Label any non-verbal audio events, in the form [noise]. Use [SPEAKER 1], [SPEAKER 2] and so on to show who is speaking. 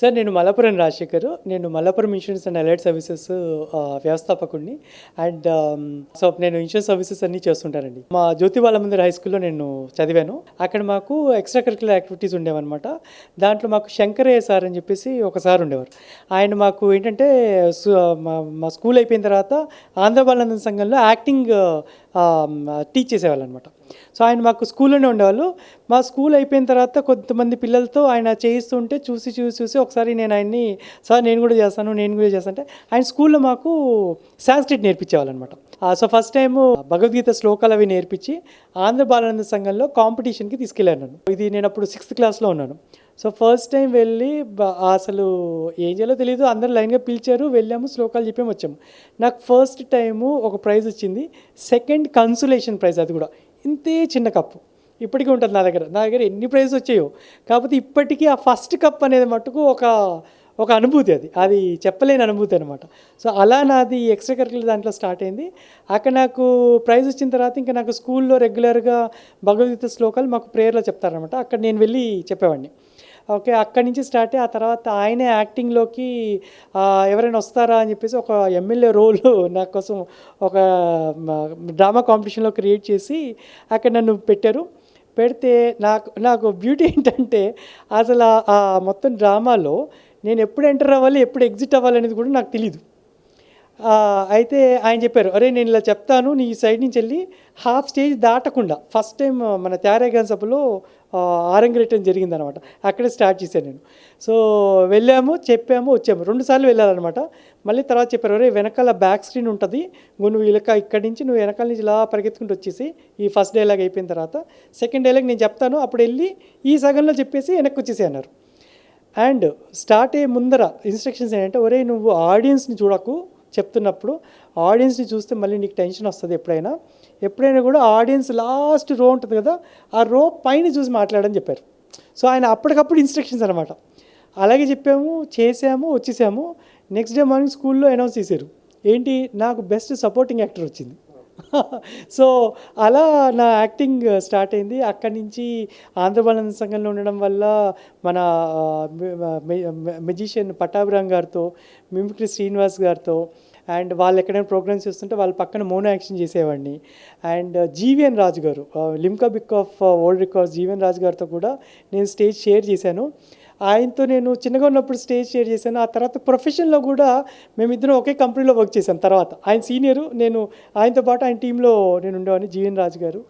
[SPEAKER 1] Sir నేను మలపురం రాజశేఖర్. నేను Malapuram insurance and allied services వ్యవస్థాపకుడిని. అండ్ సో నేను ఇన్సూరెన్స్ సర్వీసెస్ అన్నీ చేస్తుంటానండి. మా జ్యోతి బాలమందిర్ హై స్కూల్లో నేను చదివాను. అక్కడ మాకు ఎక్స్ట్రా కరికులర్ యాక్టివిటీస్ ఉండేవన్నమాట. దాంట్లో మాకు శంకరయ్య సార్ అని చెప్పేసి ఒక సార్ ఉండేవారు. ఆయన మాకు ఏంటంటే మా మా స్కూల్ అయిపోయిన తర్వాత ఆంధ్ర బాలందన సంఘంలో యాక్టింగ్ టీచ్ చేసేవాళ్ళు అనమాట సో ఆయన మాకు స్కూల్లోనే ఉండేవాళ్ళు. మా స్కూల్ అయిపోయిన తర్వాత కొంతమంది పిల్లలతో ఆయన చేయిస్తుంటే చూసి చూసి చూసి ఒకసారి నేను ఆయన్ని సార్ నేను కూడా చేస్తాను నేను కూడా చేస్తాను అంటే ఆయన స్కూల్లో మాకు సాంస్క్రిట్ నేర్పించేవాళ్ళు అనమాట సో ఫస్ట్ టైం భగవద్గీత శ్లోకాలు అవి నేర్పించి ఆంధ్ర బాలానంద సంఘంలో కాంపిటీషన్కి తీసుకెళ్ళాను ఇది నేను అప్పుడు సిక్స్త్ క్లాస్లో ఉన్నాను. సో ఫస్ట్ టైం వెళ్ళి అసలు ఏం చేయాలో తెలియదు అందరూ లైన్గా పిలిచారు వెళ్ళాము శ్లోకాలు చెప్పాము వచ్చాము. నాకు ఫస్ట్ టైము ఒక ప్రైజ్ వచ్చింది. సెకండ్ కన్సులేషన్ ప్రైజ్ అది కూడా. ఇంతే చిన్న కప్పు. ఇప్పటికీ ఉంటుంది నా దగ్గర. నా దగ్గర ఎన్ని ప్రైజ్ వచ్చాయో. కాకపోతే ఇప్పటికీ ఆ ఫస్ట్ కప్ అనేది మటుకు ఒక ఒక అనుభూతి అది. అది చెప్పలేని అనుభూతి అనమాట సో అలా నాది ఎక్స్ట్రా కరికులర్ దాంట్లో స్టార్ట్ అయింది. అక్కడ నాకు ప్రైజ్ వచ్చిన తర్వాత ఇంకా నాకు స్కూల్లో రెగ్యులర్గా భగవద్గీత శ్లోకాలు మాకు ప్రేయర్లో చెప్తారనమాట అక్కడ నేను వెళ్ళి చెప్పేవాడిని. ఓకే అక్కడి నుంచి స్టార్ట్ అయ్యి ఆ తర్వాత ఆయనే యాక్టింగ్లోకి ఎవరైనా వస్తారా అని చెప్పేసి ఒక ఎమ్మెల్యే రోల్ నా కోసం ఒక డ్రామా కాంపిటీషన్లో క్రియేట్ చేసి అక్కడ నన్ను పెట్టారు. పెడితే నాకు నాకు బ్యూటీ ఏంటంటే అసలు ఆ- మొత్తం డ్రామాలో నేను ఎప్పుడు ఎంటర్ అవ్వాలి ఎప్పుడు ఎగ్జిట్ అవ్వాలి అనేది కూడా నాకు తెలియదు అయితే ఆయన చెప్పారు అరే నేను ఇలా చెప్తాను నీ సైడ్ నుంచి వెళ్ళి హాఫ్ స్టేజ్ దాటకుండా ఫస్ట్ టైం మన త్యారేగాన్ సభలో ఆరంగరేటం జరిగిందనమాట. అక్కడే స్టార్ట్ చేశాను నేను. సో వెళ్ళాము చెప్పాము వచ్చాము. రెండు సార్లు వెళ్ళాలన్నమాట. మళ్ళీ తర్వాత చెప్పారు అరే వెనకాల బ్యాక్ స్క్రీన్ ఉంటుంది నువ్వు ఇలక ఇక్కడి నుంచి నువ్వు వెనకాల నుంచి ఇలా పరిగెత్తుకుంటూ వచ్చేసి ఈ ఫస్ట్ డైలాగ్ అయిపోయిన తర్వాత సెకండ్ డైలాగ్ నేను చెప్తాను అప్పుడు వెళ్ళి ఈ సగంలో చెప్పేసి వెనక్కి వచ్చేసి అన్నారు. అండ్ స్టార్ట్ అయ్యే ముందర ఇన్స్ట్రక్షన్స్ ఏంటంటే ఒరే నువ్వు ఆడియన్స్ని చూడకు చెప్తున్నప్పుడు ఆడియన్స్ని చూస్తే మళ్ళీ నీకు టెన్షన్ వస్తుంది ఎప్పుడైనా. ఎప్పుడైనా కూడా ఆడియన్స్ లాస్ట్ రో ఉంటుంది కదా ఆ రో పైన చూసి మాట్లాడని చెప్పారు. సో ఆయన అప్పటికప్పుడు ఇన్స్ట్రక్షన్స్ అనమాట అలాగే చెప్పాము చేసాము వచ్చేసాము. నెక్స్ట్ డే మార్నింగ్ స్కూల్లో అనౌన్స్ చేశారు. ఏంటి? నాకు బెస్ట్ సపోర్టింగ్ యాక్టర్ వచ్చింది. [laughs] సో అలా నా యాక్టింగ్ స్టార్ట్ uh, అయింది. అక్కడి నుంచి ఆంధ్రబాలన సంఘంలో ఉండడం వల్ల మన uh, మెజిషియన్ పట్టాభిరామ్ గారితో మిమిక్రీ శ్రీనివాస్ గారితో అండ్ వాళ్ళు ఎక్కడైనా ప్రోగ్రామ్స్ చేస్తుంటే వాళ్ళ పక్కన మోనో యాక్షన్ చేసేవాడిని. And uh, GVN Raju garu Limca book of world records GVN Raju గారితో కూడా నేను స్టేజ్ షేర్ చేశాను. ఆయనతో నేను చిన్నగా ఉన్నప్పుడు స్టేజ్ షేర్ చేశాను. ఆ తర్వాత ప్రొఫెషన్లో కూడా మేమిద్దరం ఒకే కంపెనీలో వర్క్ చేశాను తర్వాత. ఆయన సీనియరు నేను ఆయనతో పాటు ఆయన టీంలో నేను ఉండేవాడిని జీవన్ రాజు గారు.